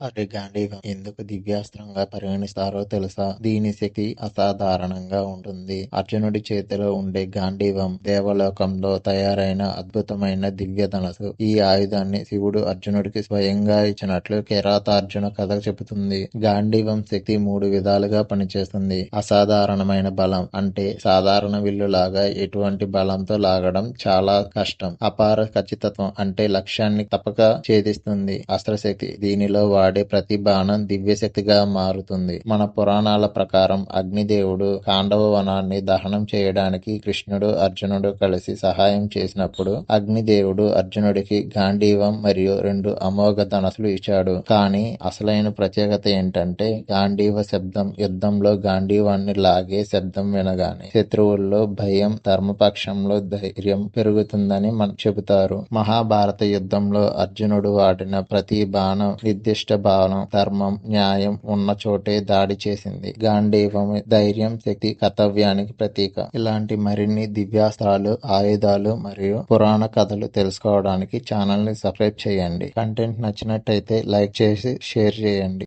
అరే గాంధీవం ఎందుకు దివ్యాస్త్రంగా పరిగణిస్తారో తెలుసా? దీని శక్తి అసాధారణంగా ఉంటుంది. అర్జునుడి చేతిలో ఉండే గాంధీవం దేవలోకంలో తయారైన అద్భుతమైన దివ్య ధనసు ఈ ఆయుధాన్ని శివుడు అర్జునుడికి స్వయంగా ఇచ్చినట్లు కిరాతార్జున కథ చెబుతుంది. గాంధీవం శక్తి మూడు విధాలుగా పనిచేస్తుంది. అసాధారణమైన బలం అంటే సాధారణ విల్లు లాగా ఎటువంటి బలంతో లాగడం చాలా కష్టం. అపార ఖచ్చితత్వం అంటే లక్ష్యాన్ని తప్పక ఛేదిస్తుంది. అస్త్రశక్తి దీనిలో వాడే ప్రతి బాణం దివ్యశక్తిగా మారుతుంది. మన పురాణాల ప్రకారం అగ్నిదేవుడు కాండవ వనాన్ని దహనం చేయడానికి కృష్ణుడు అర్జునుడు కలిసి సహాయం చేసినప్పుడు అగ్నిదేవుడు అర్జునుడికి గాంధీవం మరియు రెండు అమోఘ ధనసులు ఇచ్చాడు. కానీ అసలైన ప్రత్యేకత ఏంటంటే గాంధీవ శబ్దం యుద్ధంలో గాంధీవాన్ని లాగే శబ్దం వినగానే శత్రువుల్లో భయం ధర్మపక్షంలో ధైర్యం పెరుగుతుందని మనం చెబుతారు. మహాభారత యుద్ధంలో అర్జునుడు వాడిన ప్రతి బాణం నిర్దిష్ట భావన ధర్మం న్యాయం ఉన్న చోటే దాడి చేసింది. గాంధీవం ధైర్యం శక్తి కర్తవ్యానికి ప్రతీక. ఇలాంటి మరిన్ని దివ్యాస్త్రాలు ఆయుధాలు మరియు పురాణ కథలు తెలుసుకోవడానికి ఛానల్ని సబ్స్క్రైబ్ చేయండి. కంటెంట్ నచ్చినట్టయితే లైక్ చేసి షేర్ చేయండి.